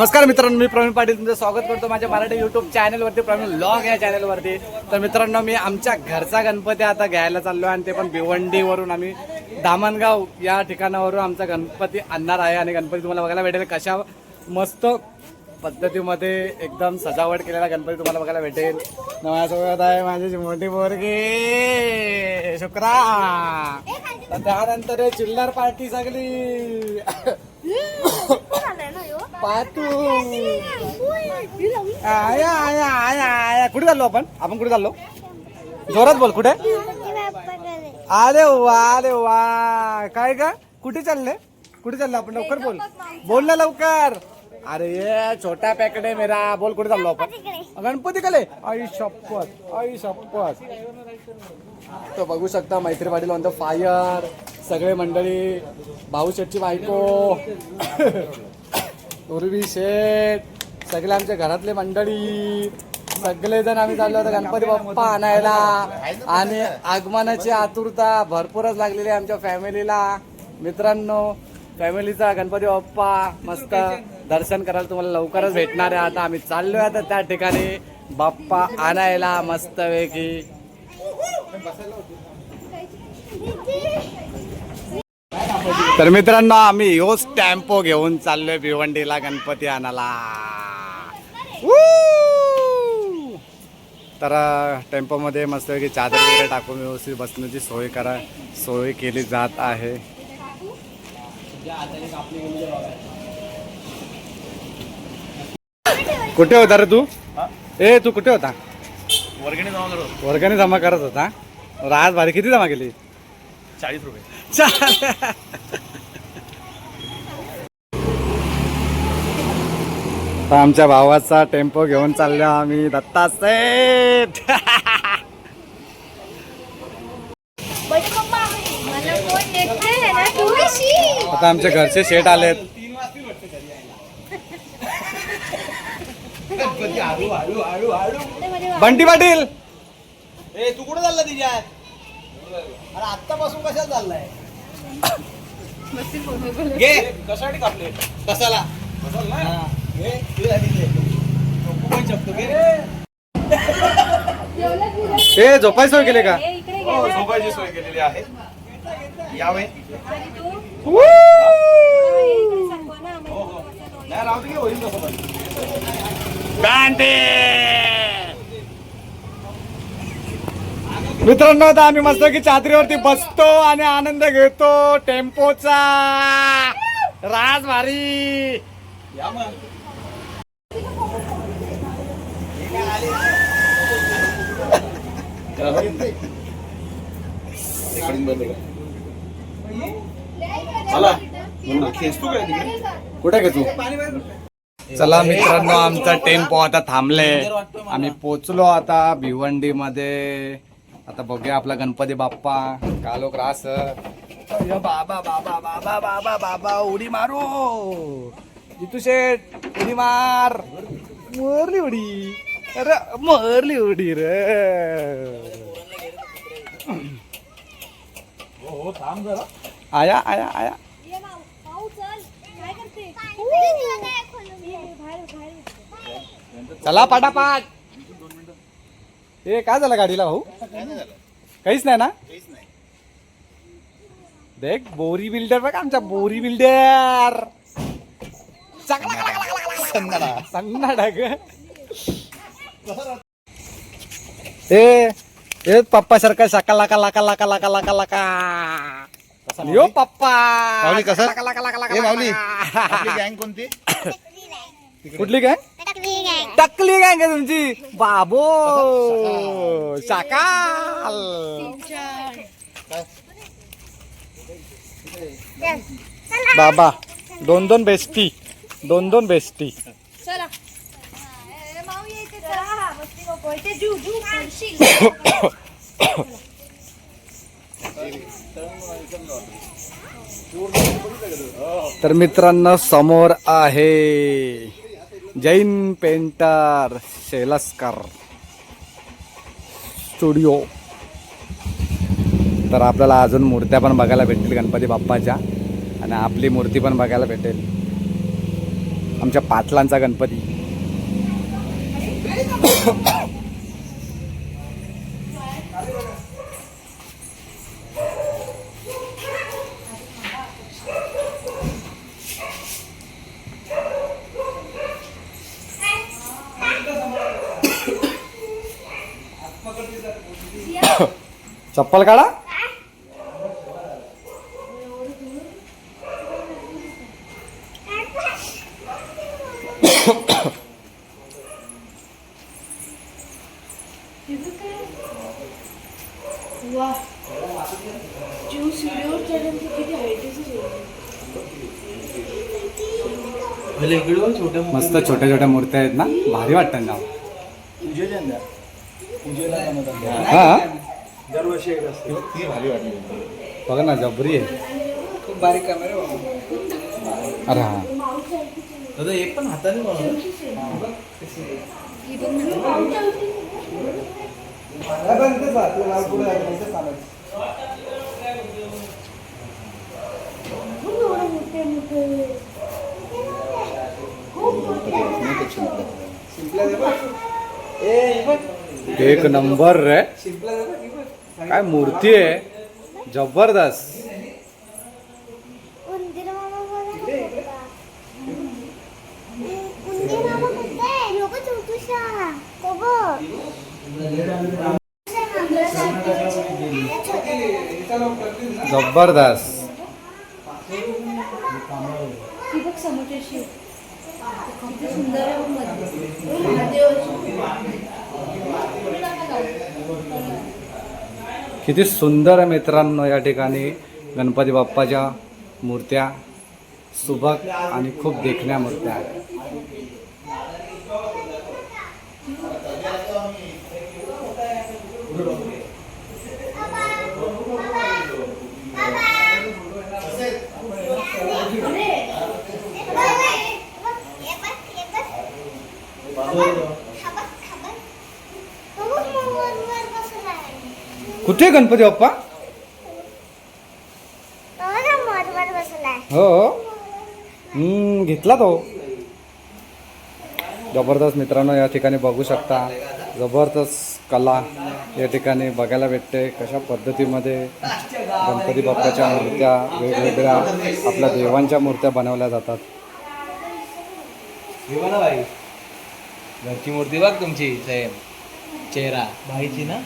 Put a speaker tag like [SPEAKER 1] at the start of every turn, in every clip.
[SPEAKER 1] नमस्कार मित्रांनो मी प्रवीण पाटील तुमचं स्वागत करतो माझ्या मराठी युट्यूब चॅनलवरती प्रवीण लॉग या चॅनलवरती तर मित्रांनो मी आमच्या घरचा गणपती आता घ्यायला चाललो आहे आणि ते पण भिवंडीवरून आम्ही दामणगाव या ठिकाणावरून आमचा गणपती आणणार आहे आणि गणपती तुम्हाला बघायला भेटेल. कशा मस्त पद्धतीमध्ये एकदम सजावट केलेला गणपती तुम्हाला बघायला भेटेल. माझ्यासोबत आहे माझी मोठी बोरगी शुक्रा. तर त्यानंतर चिल्लर पार्टी सगळी. पातू. आया आया आया आया. कुठे चाललो आपण? आपण कुठे चाललो? जोरात बोल कुठे? अरे वा अरे वा. काय का कुठे चालले? कुठे चाललो? आपण लवकर बोल. बोल ना लवकर. अरे ये छोटा पॅकेट मेरा. बोल कुठे चाललो आपण? गणपती कले आई शपथ आई शपथ. तो बघू शकता मैत्री पाटील म्हणतो फायर सगळे मंडळी भाऊ शेठची बायको. उर्वी शेठ सगळे आमच्या घरातले मंडळी सगळे जण आम्ही चाललो होतो गणपती बाप्पा आणायला. आणि आगमनाची आतुरता भरपूरच लागलेली आहे आमच्या फॅमिलीला. मित्रांनो फॅमिलीचा गणपती बाप्पा मस्त दर्शन करायला तुम्हाला लवकरच भेटणार आहे. आता आम्ही चाललोय आता त्या ठिकाणी. बाप्पा आणायला मस्तपैकी. तर मित्रांनो आम्ही ह्योच टेम्पो घेऊन चाललोय भिवंडीला गणपती आणायला! तर टेम्पोमध्ये मस्तपैकी चादर वगैरे टाकून व्यवस्थित बसण्याची सोय करा सोय केली जात आहे. कुठे होता रे तू? ए तू कुठे होता?
[SPEAKER 2] वर्गणी जमा करू
[SPEAKER 1] वर्गाने जमा करत होता? राज भारी किती जमा केली?
[SPEAKER 2] चाळीस रुपये.
[SPEAKER 1] तर आमच्या भावाचा टेम्पो घेऊन चाललो आम्ही. दत्ता सेठ. आता आमच्या घरचे शेट आलेत. बंटी पाटील.
[SPEAKER 2] ए तू कुठे चालला तिच्यात अरे आत्तापासून कशाला चाललाय? घे. कशासाठी कापले? कसाला कसाला
[SPEAKER 1] ए झोपाय सोय केले का?
[SPEAKER 2] हो झोपायची सोय केलेली आहे. यावे. हो हो नाही राहू दे घे, होईल तसं पण
[SPEAKER 1] मित्रांनो आता आम्ही मस्त की चादरीवरती बसतो आणि आनंद घेतो. टेम्पोचा. राज भारी.
[SPEAKER 2] या मग मला खेचतो काय तिकडे
[SPEAKER 1] कुठे घेतो चला मित्रांनो आमचा टेम्पो आता थांबले आम्ही पोचलो आता भिवंडी मध्ये आता बघूया आपला गणपती बाप्पा. कालो क्रास बाबा बाबा बाबा बाबा बाबा उडी मारू. जितू शेठ उडी मार. मरली उडी. अरे मरली उडी रे
[SPEAKER 2] हो थांब जरा
[SPEAKER 1] आया आया आया चला पाटापाट ए काय झालं गाडीला भाऊ काहीच नाही ना देख बोरी बिल्डर बघ आमच्या बोरी बिल्डर सन्नाडा ग ए ए पप्पा सारखा शाका लाका लाका लाका लाका लाका लाका. यो पप्पा.
[SPEAKER 2] माऊली, कसं?
[SPEAKER 1] लाका, लाका, लाका, लाका,
[SPEAKER 2] ए माऊली
[SPEAKER 1] लाका.
[SPEAKER 2] आपली गँग कोणती?
[SPEAKER 1] कुठली काय टकली काय का तुमची. बाबो. शाकाल. बाबा दोन दोन बेस्टी दोन दोन बेस्टी
[SPEAKER 3] चला माऊ येते चला हा बसती नको इथे जू जू पडशील
[SPEAKER 1] तर मित्रांनो समोर आहे जैन पेंटर शेलस्कर स्टुडिओ. तर आपल्याला अजून मूर्त्या पण बघायला भेटतील गणपती बाप्पाच्या. आणि आपली मूर्ती पण बघायला भेटेल. आमच्या पाटलांचा गणपती चप्पल काढा
[SPEAKER 3] वा जीव सीडीवर चढून तर किती हाईटीच
[SPEAKER 2] भले इकडे बघ, छोट्या
[SPEAKER 1] मस्त छोट्या छोट्या मूर्त्या आहेत ना भारी वाटतं नाव
[SPEAKER 2] पूजेला यंदा. पूजेला जमतात.
[SPEAKER 1] हा
[SPEAKER 2] दरवर्षी एक असते. ती भारी वाटली
[SPEAKER 1] बघा ना जबरी आहे.
[SPEAKER 2] खूप बारीक कॅमेरा
[SPEAKER 1] अरे हा.
[SPEAKER 2] दादा एक पण हाताने
[SPEAKER 1] एक नंबर रे. काय मूर्ती आहे? जबरदस्त. जबरदस्त.
[SPEAKER 3] सुंदर आहे बघमध्ये. महादेवाची.
[SPEAKER 1] किती सुंदर मित्रांनो या ठिकाणी गणपती बाप्पाच्या मूर्त्या सुबक आणि खूप देखण्या मूर्त्या आहेत. कुठे गणपती बाप्पा? हो. हम्म, घेतला तो. जबरदस्त मित्रांनो या ठिकाणी बघू शकता. जबरदस्त कला या ठिकाणी बघायला भेटते. कशा पद्धतीमध्ये गणपती बाप्पाच्या मूर्त्या वेगवेगळ्या आपल्या देवांच्या मूर्त्या बनवल्या जातात.
[SPEAKER 2] घरची मूर्ती बघ तुमची सेम. चेहरा. बाईची ना?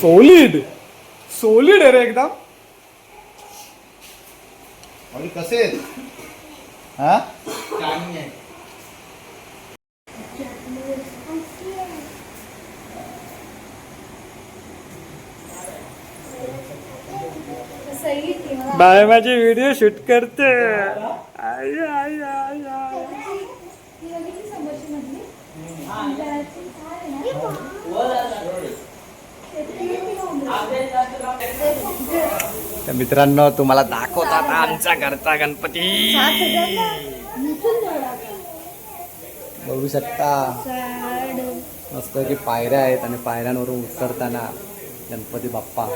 [SPEAKER 1] सोलिड सोलिड आहे रे एकदम.
[SPEAKER 2] आणि कसे हा?
[SPEAKER 1] बाय माझी व्हिडिओ शूट करते. आई, आई, आई, आई. तर मित्रांनो तुम्हाला दाखवतात आमच्या घरचा गणपती. बघू शकता. मस्त की पायऱ्या आहेत आणि पायऱ्यांवरून उतरताना गणपती बाप्पा.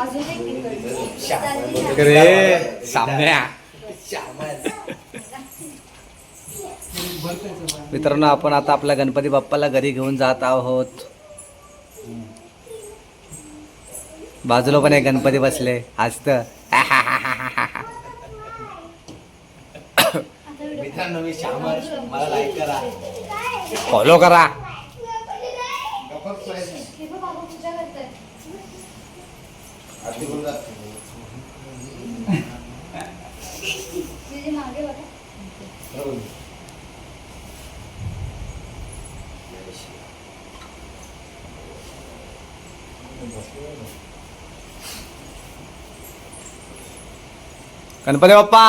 [SPEAKER 3] अजून एक तिकडची.
[SPEAKER 1] रे सामन्या मित्रांनो आपण आता आपल्या गणपती बाप्पाला घरी घेऊन जात आहोत. बाजूला पण एक गणपती बसले. हसत
[SPEAKER 2] मित्रांनो मी श्यामर मला लाईक करा.
[SPEAKER 1] फॉलो करा. गणपती बाप्पा!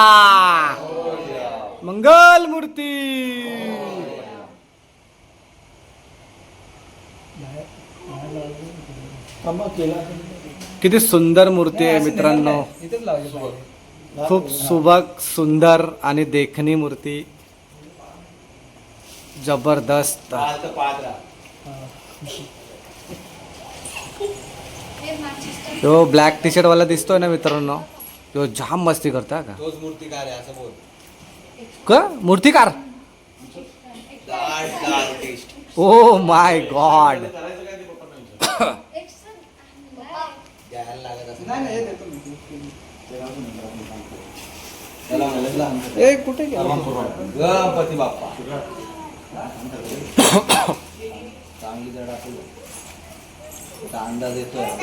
[SPEAKER 1] मंगल मूर्ती किती सुंदर मूर्ती आहे मित्रांनो. खूप सुबक सुंदर आणि देखणी मूर्ती. जबरदस्त. तो ब्लॅक टी शर्ट वाला दिसतोय ना मित्रांनो? तो जाम मस्ती करता का?
[SPEAKER 2] तोच मूर्तिकार आहे असं बोल.
[SPEAKER 1] का? मूर्तिकार?
[SPEAKER 2] दाढ दाढ test
[SPEAKER 1] oh my God.
[SPEAKER 3] Extra
[SPEAKER 2] द्यायला लागत असं नाही नाही त्याला म्हणलं लहान.
[SPEAKER 1] ए कुठे
[SPEAKER 2] गणपती बाप्पा. चांगली जड अंदाज येतोय
[SPEAKER 1] हो.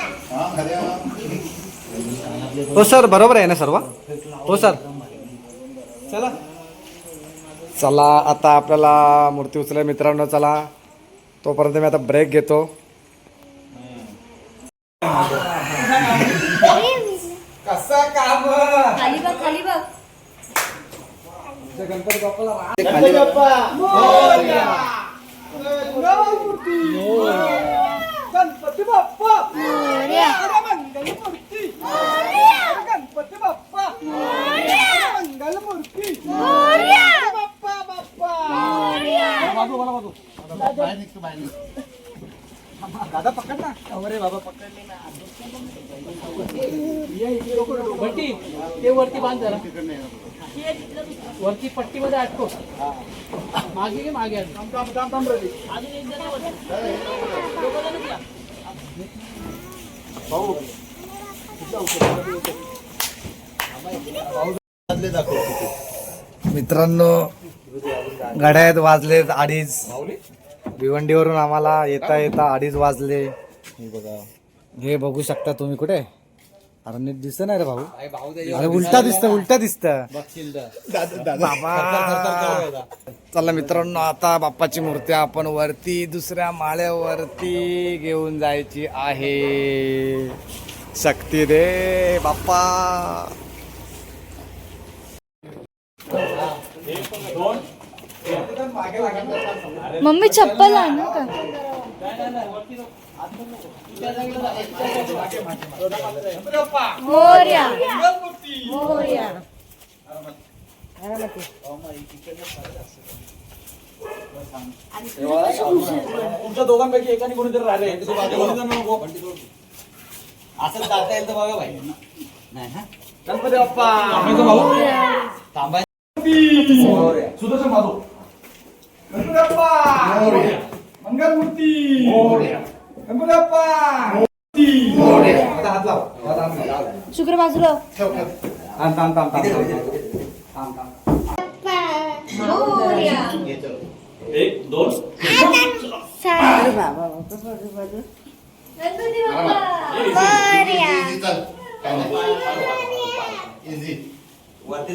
[SPEAKER 1] सर बरोबर आहे ना सर्व? हो सर. चला. चला आता आपल्याला मूर्ती उचलल्या मित्रांनो चला. तोपर्यंत मी आता ब्रेक घेतो.
[SPEAKER 2] कसा काम?
[SPEAKER 3] खाली बघ खाली बघ.
[SPEAKER 1] गणपती बाप्पाला
[SPEAKER 2] गणपती बाप्पा.
[SPEAKER 1] गणपती बाप्पा
[SPEAKER 3] मोरया.
[SPEAKER 1] मंगल मूर्ती गणपती बाप्पा मंगल मूर्ती बाप्पा बाप्पा बाजू दादा पकड ना. अरे बाबा पकडले ना.
[SPEAKER 4] वरती ते वरती बांध जरा. वरती पट्टीमध्ये अटको मागे घे मागे या.
[SPEAKER 1] मित्रांनो घड्याळ्यात वाजलेत अडीच. भिवंडीवरून आम्हाला येता येता अडीच वाजले. हे बघू. शकता तुम्ही कुठे? अरे नीट दिसत नाही रे भाऊ. अरे उलटा दिसत उलटा दिसत. बाबा. चला मित्रांनो आता बाप्पाची मूर्ती आपण वरती दुसऱ्या माळ्यावरती घेऊन जायची आहे. शक्ती रे बाप्पा.
[SPEAKER 3] मम्मी चप्पल आण का? मोरया. मोरया.
[SPEAKER 2] तुमच्या दोघांपैकी एकाने कोणीतरी राहिले नको. असं जाता येईल तर बघा भाई. नाही हा
[SPEAKER 1] गणपती बाप्पा.
[SPEAKER 2] भाऊ थांबाय
[SPEAKER 1] सुदर्शन माधव. गणपती बाप्पा मंगल मूर्ती गणपती बाप्पा आता हात लाव. आता हात लाव.
[SPEAKER 3] शुक्र बाजूला.
[SPEAKER 1] थांब थांब थांब थांब. थांब थांब.
[SPEAKER 3] मोरया. गणपती बाप्पा
[SPEAKER 2] वरती